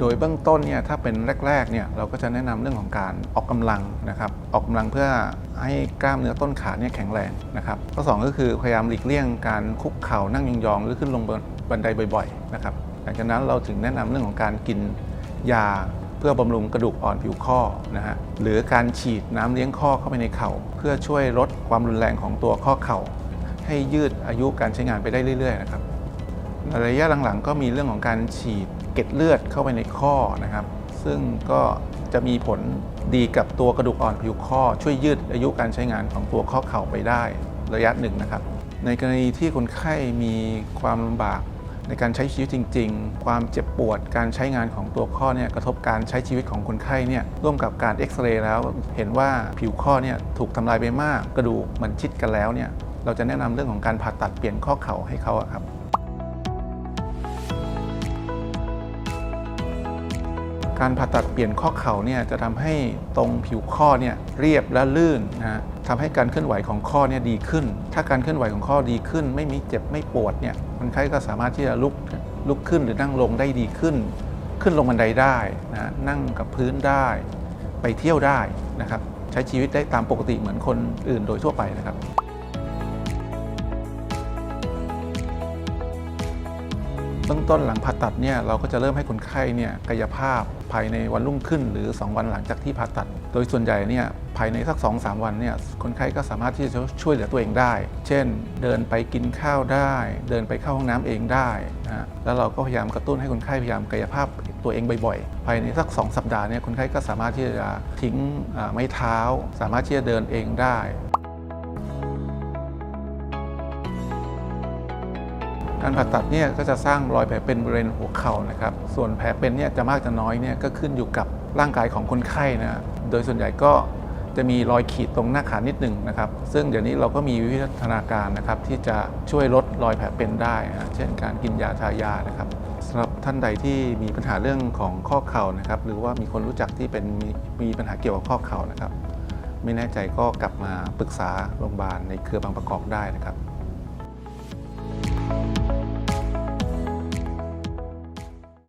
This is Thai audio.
โดยเบื้องต้นเนี่ยถ้าเป็นแรกๆเนี่ยเราก็จะแนะนำเรื่องของการออกกำลังนะครับออกกำลังเพื่อให้กล้ามเนื้อต้นขาเนี่ยแข็งแรงนะครับข้อสองก็คือพยายามหลีกเลี่ยงการคุกเข่านั่งยองๆหรือขึ้นลงบันไดบ่อยๆนะครับหลังจากนั้นเราถึงแนะนำเรื่องของการกินยาเพื่อบำรุงกระดูกอ่อนผิวข้อนะฮะหรือการฉีดน้ำเลี้ยงข้อเข้าไปในเข่า เพื่อช่วยลดความรุนแรงของตัวข้อเข่า ให้ยืดอายุการใช้งานไปได้เรื่อยๆนะครับในระยะหลังๆ ก็มีเรื่องของการฉีด เกล็ดเลือดเข้าไปในข้อนะครับ ซึ่งก็จะมีผลดีกับตัวกระดูกอ่อนผิวข้อช่วยยืดอายุการใช้งานของตัวข้อเข่าไปได้ระยะหนึ่งนะครับ ในกรณีที่คนไข้มีความลำบากในการใช้ชีวิตจริง ๆ ความเจ็บปวด การใช้งานของตัวข้อเนี่ยกระทบการใช้ชีวิตของคนไข้เนี่ยร่วมกับการเอ็กซเรย์แล้วเห็นว่าผิวข้อเนี่ยถูกทำลายไปมาก กระดูกมันชิดกันแล้วเนี่ยเราจะแนะนำเรื่องของการผ่าตัดเปลี่ยนข้อเข่าให้เขาครับ การผ่าตัดเปลี่ยนข้อเข่าเนี่ยจะทำให้ตรงผิวข้อเนี่ยเรียบและลื่นนะฮะทำให้การเคลื่อนไหวของข้อเนี่ยดีขึ้น ถ้าการเคลื่อนไหวของข้อดีขึ้น ไม่มีเจ็บไม่ปวดเนี่ยคนไข้ก็สามารถที่จะลุกลุกขึ้นหรือนั่งลงได้ดีขึ้น ขึ้นลงบันไดได้นะนั่งกับพื้นได้ ไปเที่ยวได้นะครับใช้ชีวิตได้ตามปกติเหมือนคนอื่นโดยทั่วไปนะครับเบื้องต้นหลังผ่าตัดเนี่ยเราก็จะเริ่มให้คนไข้เนี่ยกายภาพ ภายในวันรุ่งขึ้น หรือ 2 วันหลังจากที่ผ่าตัด โดยส่วนใหญ่เนี่ยภายในสัก2อสวันเนี่ยคนไข้ก็สามารถที่จะช่วยเหลือตัวเองได้ เช่น เดินไปกินข้าวได้ เดินไปเข้าห้องน้ำเองได้นะฮะแล้วเราก็พยายามกระตุ้นให้คนไข้พยายามกายภาพตัวเองบ่อยๆ ภายในสัก 2 สัปดาห์เนี่ยคนไข้ก็สามารถที่จะทิ้งไม้เท้า สามารถที่จะเดินเองได้ การผ่าตัดเนี่ยก็จะสร้างรอยแผลเป็นบริเวณหัวเข่านะครับ ส่วนแผลเป็นเนี่ยจะมากจะน้อยเนี่ยก็ขึ้นอยู่กับร่างกายของคนไข้นะโดยส่วนใหญ่ก็จะมีรอยขีดตรงหน้าขานิดหนึ่งนะครับ ซึ่งเดี๋ยวนี้เราก็มีวิวัฒนาการนะครับที่จะช่วยลดรอยแผลเป็นได้นะเช่นการกินยาทายานะครับสำหรับท่านใดที่มีปัญหาเรื่องของข้อเข่านะครับ หรือว่ามีคนรู้จักที่เป็นมีมีปัญหาเกี่ยวกับข้อเข่านะครับ ไม่แน่ใจก็กลับมาปรึกษาโรงพยาบาลในเครือบางประกอบได้นะครับ